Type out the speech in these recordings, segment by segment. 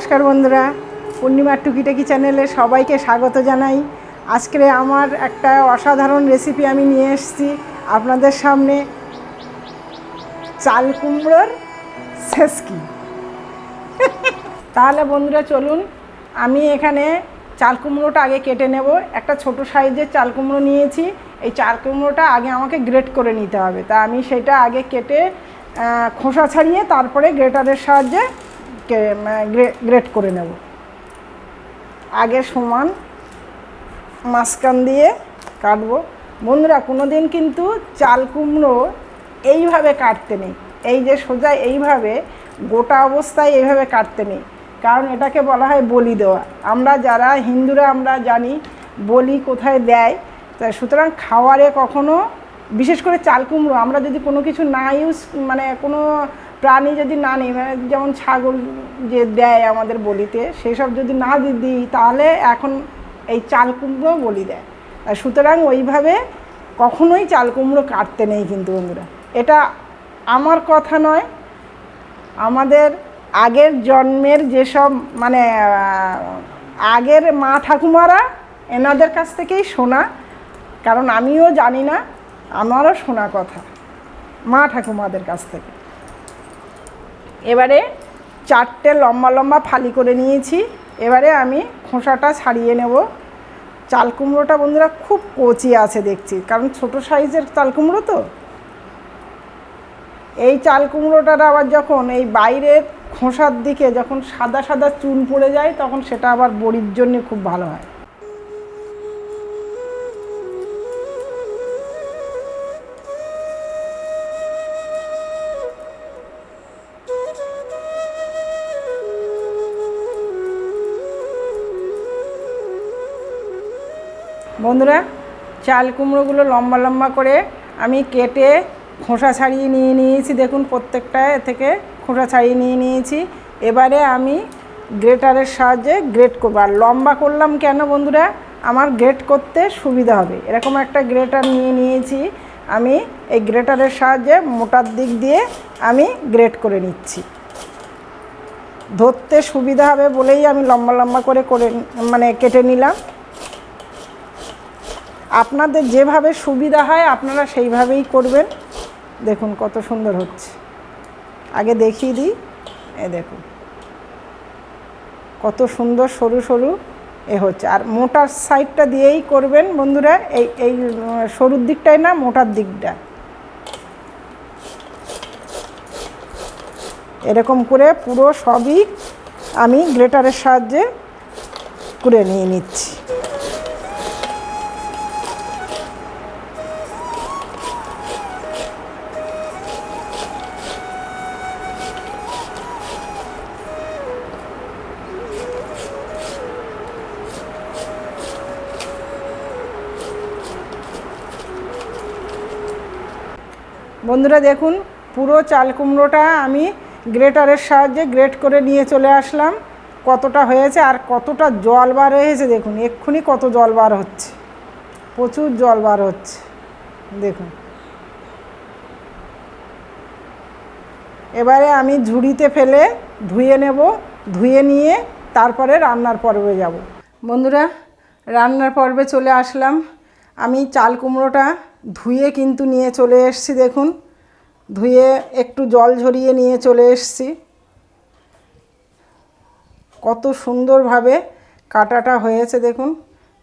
নমস্কার বন্ধুরা, পূর্ণিমার টুকিটাকি চ্যানেলে সবাইকে স্বাগত জানাই। আজকে আমার একটা অসাধারণ রেসিপি আমি নিয়ে এসেছি আপনাদের সামনে। চাল কুমড়োর সেসকি তাহলে বন্ধুরা চলুন, আমি এখানে চাল কুমড়োটা আগে কেটে নেব। একটা ছোট সাইজের চাল কুমড়ো নিয়েছি। এই চাল কুমড়োটা আগে আমাকে গ্রেট করে নিতে হবে। তা আমি সেটা আগে কেটে খোসা ছাড়িয়ে তারপরে গ্রেটারের সাহায্যে গ্রেট করে নেব। আগে সমান মাঝখান দিয়ে কাটবো। বন্ধুরা কোনো দিন কিন্তু চাল কুমড়ো এইভাবে কাটতে নেই। এই যে সোজা এইভাবে, গোটা অবস্থায় এইভাবে কাটতে নেই। কারণ এটাকে বলা হয় বলি দেওয়া। আমরা যারা হিন্দুরা, আমরা জানি বলি কোথায় দেয়। তা সুতরাং খাওয়ারে কখনো, বিশেষ করে চাল কুমড়ো, আমরা যদি কোনো কিছু না ইউজ মানে কোনো প্রাণী যদি না নিই মানে যেমন ছাগল যে দেয় আমাদের বলিতে, সেসব যদি না দিই, তাহলে এখন এই চাল কুমড়ো বলি দেয়। সুতরাং ওইভাবে কখনোই চাল কুমড়ো কাটতে নেই কিন্তু বন্ধুরা। এটা আমার কথা নয়। আমাদের আগের জন্মের যেসব মানে আগের মা ঠাকুমারা এনাদের কাছ থেকেই শোনা, কারণ আমিও জানি না, আমারও শোনা কথা মা ঠাকুমাদের কাছ থেকে। এবারে চারটে লম্বা লম্বা ফালি করে নিয়েছি। এবারে আমি খোসাটা ছাড়িয়ে নেব। চাল কুমড়োটা বন্ধুরা খুব কচি আছে দেখছি, কারণ ছোট সাইজের চাল কুমড়ো তো। এই চাল কুমড়োটার আবার যখন এই বাইরের খোসার দিকে যখন সাদা সাদা চুন পড়ে যায়, তখন সেটা আবার বড়ির জন্য খুব ভালো হয়। বন্ধুরা, চাল কুমড়োগুলো লম্বা লম্বা করে আমি কেটে খোসা ছাড়িয়ে নিয়ে নিয়েছি। দেখুন, প্রত্যেকটা থেকে খোসা ছাড়িয়ে নিয়ে নিয়েছি। এবারে আমি গ্রেটারের সাহায্যে গ্রেট করব। আর লম্বা করলাম কেন বন্ধুরা, আমার গ্রেট করতে সুবিধা হবে। এরকম একটা গ্রেটার নিয়ে নিয়েছি। আমি এই গ্রেটারের সাহায্যে মোটার দিক দিয়ে আমি গ্রেট করে নিচ্ছি। ধরতে সুবিধা হবে বলেই আমি লম্বা লম্বা করে করে মানে কেটে নিলাম। আপনাদের যেভাবে সুবিধা হয়, আপনারা সেইভাবেই করবেন। দেখুন কত সুন্দর হচ্ছে। আগে দেখিয়ে দিই। এ দেখুন। কত সুন্দর সরু সরু এ হচ্ছে। আর মোটার সাইডটা দিয়েই করবেন বন্ধুরা। এই এই সরুর দিকটাই না, মোটার দিকটা। এরকম করে পুরো সবই আমি গ্রেটারের সাহায্যে করে নিয়ে নিচ্ছি। বন্ধুরা দেখুন, পুরো চাল কুমড়োটা আমি গ্রেটারের সাহায্যে গ্রেট করে নিয়ে চলে আসলাম। কতটা হয়েছে আর কতটা জল বার হয়েছে দেখুন, এক্ষুনি কত জল বার হচ্ছে। প্রচুর জল বার হচ্ছে, দেখুন। এবারে আমি ঝুড়িতে ফেলে ধুয়ে নেব, ধুয়ে নিয়ে তারপরে রান্নার পর্বে যাব। বন্ধুরা, রান্নার পর্বে চলে আসলাম। আমি চাল কুমড়োটা ধুয়ে কিন্তু নিয়ে চলে এসেছি, দেখুন। ধুয়ে একটু জল ঝরিয়ে নিয়ে চলে এসেছি। কত সুন্দরভাবে কাটাটা হয়েছে, দেখুন।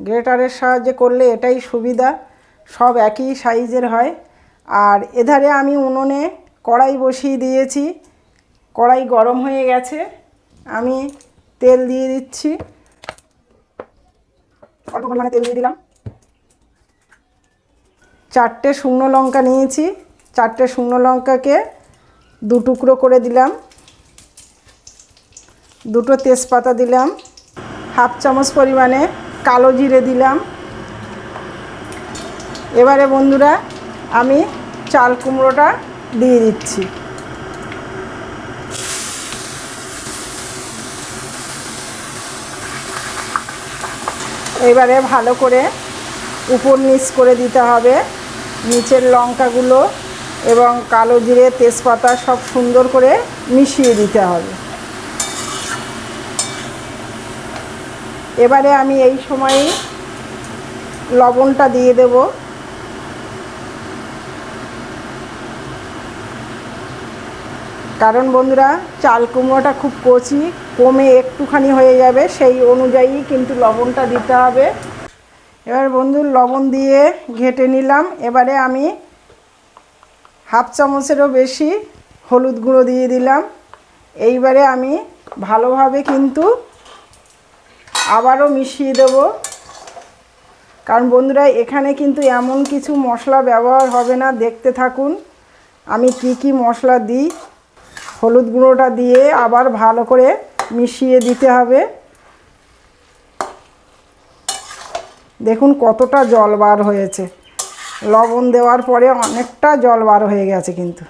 গ্রেটারের সাহায্যে করলে এটাই সুবিধা, সব একই সাইজের হয়। আর এধারে আমি উনুনে কড়াই বসিয়ে দিয়েছি, কড়াই গরম হয়ে গেছে। আমি তেল দিয়ে দিচ্ছি। অল্প পরিমাণে তেল দিয়ে দিলাম। চারটে শুকনো লঙ্কা নিয়েছি। চারটে শুকনো লঙ্কাকে দু টুকরো করে দিলাম। দুটো তেজপাতা দিলাম। হাফ চামচ পরিমাণে কালো জিরে দিলাম। এবারে বন্ধুরা, আমি চাল কুমড়োটা দিয়ে দিচ্ছি। এবারে ভালো করে উপর নিচ করে দিতে হবে। নিচের লঙ্কাগুলো এবং কালো জিরে, তেজপাতা সব সুন্দর করে মিশিয়ে দিতে হবে। এবারে আমি এই সময়ই লবণটা দিয়ে দেব। কারণ বন্ধুরা, চাল কুমড়োটা খুব কচি, কমে একটুখানি হয়ে যাবে, সেই অনুযায়ী কিন্তু লবণটা দিতে হবে। এবার বন্ধু লবণ দিয়ে ঘেটে নিলাম। এবারে আমি হাফ চামচেরও বেশি হলুদ গুঁড়ো দিয়ে দিলাম। এইবারে আমি ভালোভাবে কিন্তু আবারও মিশিয়ে দেব। কারণ বন্ধুরা, এখানে কিন্তু এমন কিছু মশলা ব্যবহার হবে না। দেখতে থাকুন, আমি কি কি মশলা দিই। হলুদ গুঁড়োটা দিয়ে আবার ভালো করে মিশিয়ে দিতে হবে। দেখুন কতটা জল বার হয়েছে। লবণ দেওয়ার পরে অনেকটা জল বার হয়ে গেছে কিন্তু।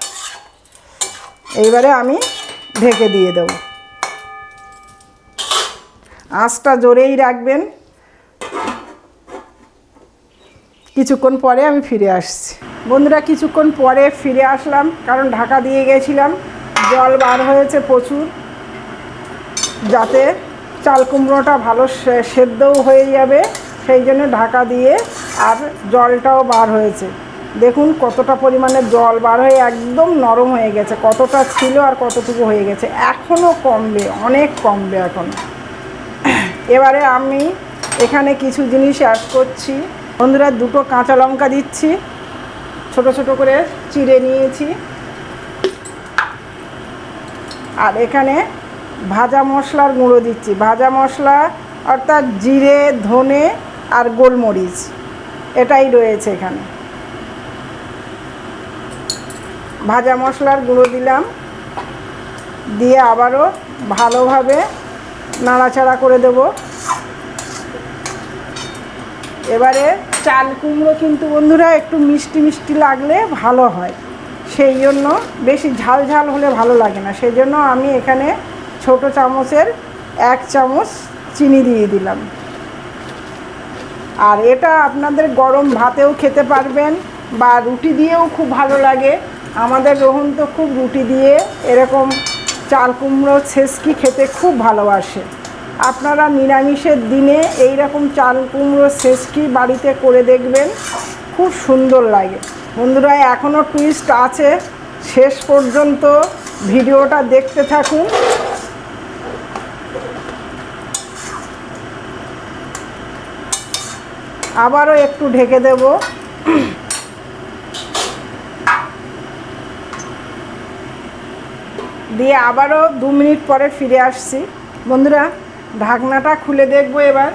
এইবারে আমি ঢেকে দিয়ে দেব। আঁচটা জোরেই রাখবেন। কিছুক্ষণ পরে আমি ফিরে আসছি। বন্ধুরা, কিছুক্ষণ পরে ফিরে আসলাম, কারণ ঢাকা দিয়ে গেছিলাম। জল বার হয়েছে প্রচুর। যাতে চাল কুমড়োটা ভালো সেদ্ধও হয়ে যাবে। সেই জন্য ঢাকা দিয়ে আর জলটাও বার হয়েছে। দেখুন কতটা পরিমাণে জল বার হয়ে একদম নরম হয়ে গেছে, কতটা ছিল আর কতটুকু হয়ে গেছে। এখনও কমবে, অনেক কমবে এখন। এবারে আমি এখানে কিছু জিনিস অ্যাড করছি। বন্ধুরা, দুটো কাঁচা লঙ্কা দিচ্ছি। ছোট ছোট করে চিড়ে নিয়েছি। আর এখানে ভাজা মশলার গুঁড়ো দিচ্ছি। ভাজা মশলা অর্থাৎ জিরে, ধনে আর গোলমরিচ, এটাই রয়েছে এখানে। ভাজা মশলার গুঁড়ো দিলাম, দিয়ে আবারও ভালোভাবে নাড়াচাড়া করে দেব। এবারে চাল কুমড়ো কিন্তু বন্ধুরা একটু মিষ্টি মিষ্টি লাগলে ভালো হয়, সেই জন্য বেশি ঝাল ঝাল হলে ভালো লাগে না। সেই জন্য আমি এখানে ছোট চামচের এক চামচ চিনি দিয়ে দিলাম। আর এটা আপনাদের গরম ভাতেও খেতে পারবেন বা রুটি দিয়েও খুব ভালো লাগে। আমাদের রোহন তো খুব রুটি দিয়ে এরকম চাল কুমড়ো ছেসকি খেতে খুব ভালোবাসে। আপনারা নিরামিষের দিনে এই রকম চাল কুমড়ো ছেসকি বাড়িতে করে দেখবেন, খুব সুন্দর লাগে। বন্ধুরা এখনও টুইস্ট আছে। শেষ পর্যন্ত ভিডিওটা দেখতে থাকুন। আবারও একটু ঢেকে দেব। দিয়ে আবারও দু মিনিট পরে ফিরে আসছি। বন্ধুরা, ঢাকনাটা খুলে দেখব এবার।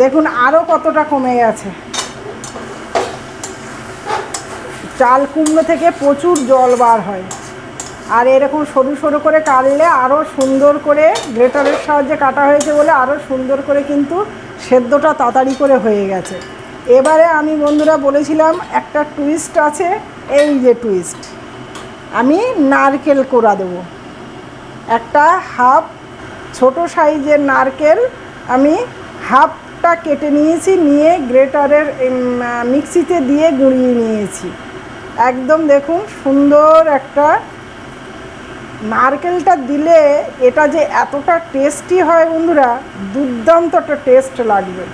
দেখুন আরও কতটা কমে গেছে। চাল কুমড়ো থেকে প্রচুর জল বার হয়। আর এরকম সরু সরু করে কাটলে আরও সুন্দর করে গ্রেটারের সাহায্যে কাটা হয়েছে বলে আরও সুন্দর করে কিন্তু সেদ্ধটা তাড়াতাড়ি করে হয়ে গেছে। এবারে আমি বন্ধুরা বলেছিলাম, একটা টুইস্ট আছে, এই যে টুইস্ট আমি নারকেল কোড়া দেবো। একটা হাফ, ছোট সাইজের নারকেল আমি হাফটা কেটে নিয়েছি, নিয়ে গ্রেটারের মিক্সিতে দিয়ে গুঁড়িয়ে নিয়েছি। একদম দেখুন সুন্দর একটা নারকেলটা দিলে এটা যে এতটা টেস্টি হয় বন্ধুরা, দুর্দান্ত একটা টেস্ট লাগবে।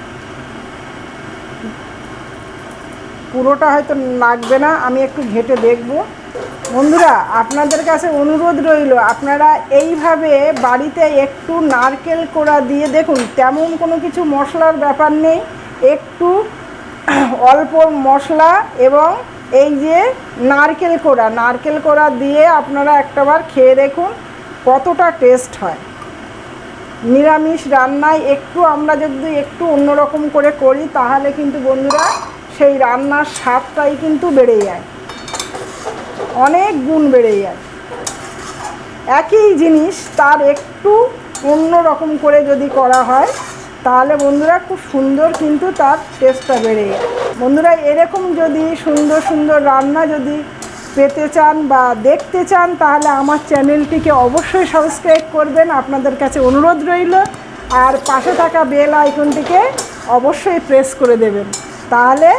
পুরোটা হয়তো লাগবে না, আমি একটু ঘেটে দেখব। বন্ধুরা, আপনাদের কাছে অনুরোধ রইল, আপনারা এইভাবে বাড়িতে একটু নারকেল কোড়া দিয়ে দেখুন, তেমন কোনো কিছু মশলার ব্যাপার নেই, একটু অল্প মশলা এবং এই যে নারকেল কোড়া নারকেল কোড়া দিয়ে আপনারা একটাবার খেয়ে দেখুন কতটা টেস্ট হয়। নিরামিষ রান্নায় একটু আমরা যদি একটু অন্যরকম করে করি, তাহলে কিন্তু বন্ধুরা সেই রান্নার স্বাদটাই কিন্তু বেড়ে যায়। অনেক গুণ বেড়ে যায়। একই জিনিস তার একটু অন্য রকম করে যদি করা হয় তাহলে বন্ধুরা খুব সুন্দর কিন্তু তার টেস্টটা বেড়ে যায়। বন্ধুরা, এরকম যদি সুন্দর সুন্দর রান্না যদি পেতে চান বা দেখতে চান, তাহলে আমার চ্যানেলটিকে অবশ্যই সাবস্ক্রাইব করবেন। আপনাদের কাছে অনুরোধ রইল। আর পাশে থাকা বেল আইকনটিকে অবশ্যই প্রেস করে দেবেন। তাহলে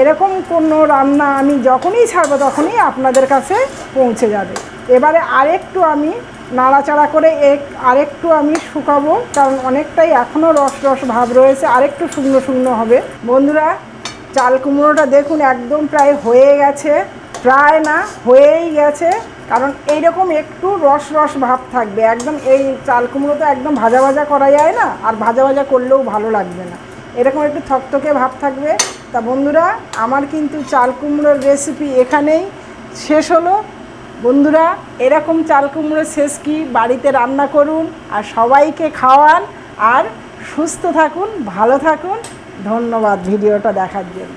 এরকম কোনো রান্না আমি যখনই ছাড়বো, তখনই আপনাদের কাছে পৌঁছে যাবে। এবারে আরেকটু আমি নাড়াচাড়া করে এক, আরেকটু আমি শুকাবো, কারণ অনেকটাই এখনও রস রস ভাব রয়েছে, আরেকটু শুকনো শুকনো হবে। বন্ধুরা, চাল কুমড়োটা দেখুন, একদম প্রায় হয়ে গেছে। প্রায় না, হয়েই গেছে, কারণ এইরকম একটু রস রস ভাব থাকবে। একদম এই চাল কুমড়ো তো একদম ভাজা ভাজা করা যায় না, আর ভাজা ভাজা করলেও ভালো লাগবে না। এরকম একটু থকথকে ভাব থাকবে। তা বন্ধুরা, আমার কিন্তু চাল কুমড়োর রেসিপি এখানেই শেষ হলো। বন্ধুরা, এরকম চাল কুমড়ো কি? বাড়িতে রান্না করুন আর সবাইকে খাওয়ান আর সুস্থ থাকুন, ভালো থাকুন। ধন্যবাদ ভিডিওটা দেখার জন্য।